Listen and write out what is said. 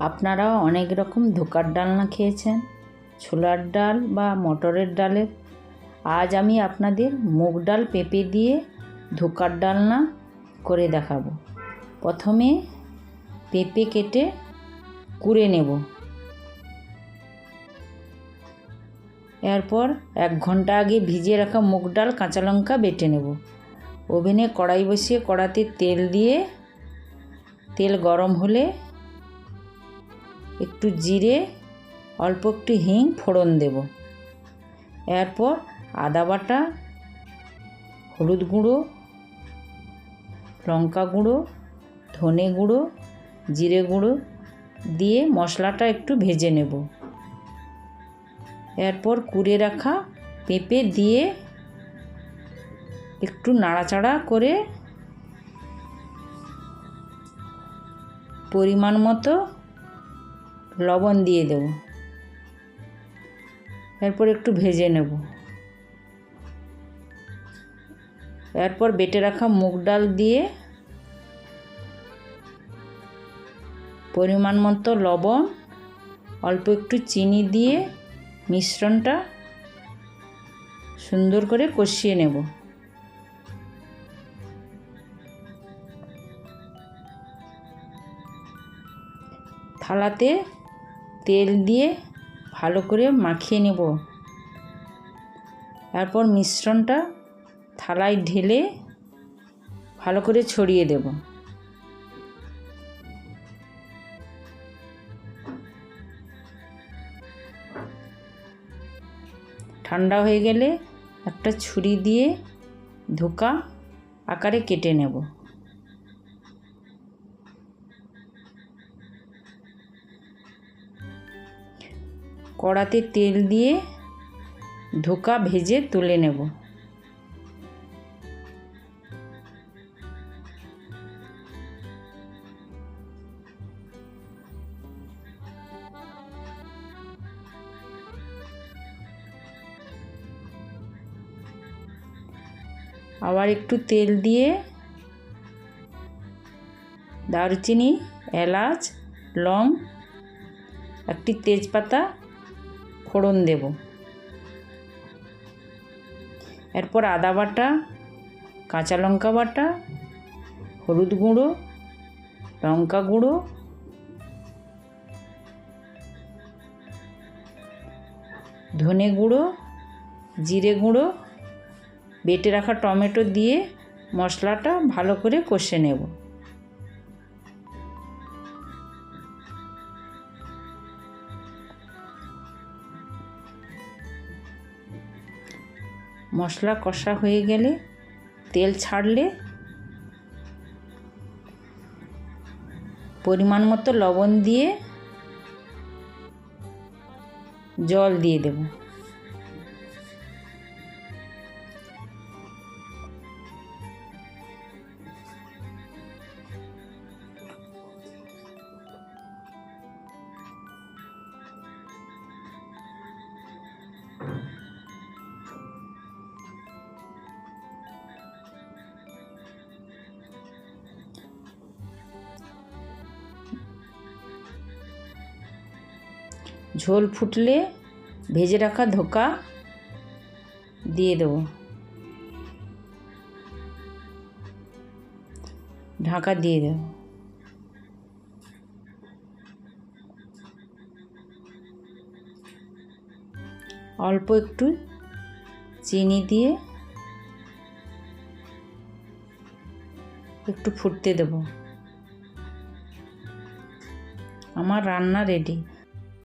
আপনারাও অনেক রকম ধোকার ডালনা খেয়েছেন? ছোলার ডাল বা মটরের ডালের? আজ আমি আপনাদের মুগ ডাল পেঁপে দিয়ে ধোকার ডালনা করে দেখাবো। প্রথমে পেঁপে কেটে কুড়ে নেব। এরপর এক ঘণ্টা আগে ভিজিয়ে রাখা মুগ ডাল, কাঁচা লঙ্কা বেটে নেব। ওভেনে কড়াই বসিয়ে কড়াতে তেল দিয়ে, তেল গরম হলে একটু জিরে, অল্প একটু হিং ফোড়ন দেব। এরপর আদা বাটা, হলুদ গুঁড়ো, লঙ্কা গুঁড়ো, ধনে গুঁড়ো, জিরে গুঁড়ো দিয়ে মশলাটা একটু ভেজে নেব। এরপর কুড়ে রাখা পেঁপে দিয়ে একটু নাড়াচাড়া করে পরিমাণ মতো লবণ দিয়ে দেব। এরপর একটু ভেজে নেব। এরপর বেটে রাখা মুগ ডাল দিয়ে পরিমাণ মতো লবণ, অল্প একটু চিনি দিয়ে মিশ্রণটা সুন্দর করে কষিয়ে নেব। থালাতে তেল দিয়ে ভালো করে মাখিয়ে নেব। তারপর মিশ্রণটা থালায় ঢেলে ভালো করে ছড়িয়ে দেব। ঠান্ডা হয়ে গেলে একটা ছুরি দিয়ে ধোকা আকারে কেটে নেব। কড়াতে তেল দিয়ে ধোকা ভেজে তুলে নেব। আবার একটু তেল দিয়ে দারুচিনি, এলাচ, লং, একটি তেজপাতা ফোড়ন দেব। এরপর আদা বাটা, কাঁচা লঙ্কা বাটা, হলুদ গুঁড়ো, লঙ্কা গুঁড়ো, ধনে গুঁড়ো, জিরে গুঁড়ো, বেটে রাখা টমেটো দিয়ে মশলাটা ভালো করে কষে নেব। মশলা কষা হয়ে গেলে তেল ছাড়লে পরিমাণ মতো লবণ দিয়ে জল দিয়ে দেব। ঝোল ফুটলে ভেজে রাখা ধোকা দিয়ে দেবো। ঢাকা দিয়ে দেব। অল্প একটু চিনি দিয়ে একটু ফুটতে দেব। আমার রান্না রেডি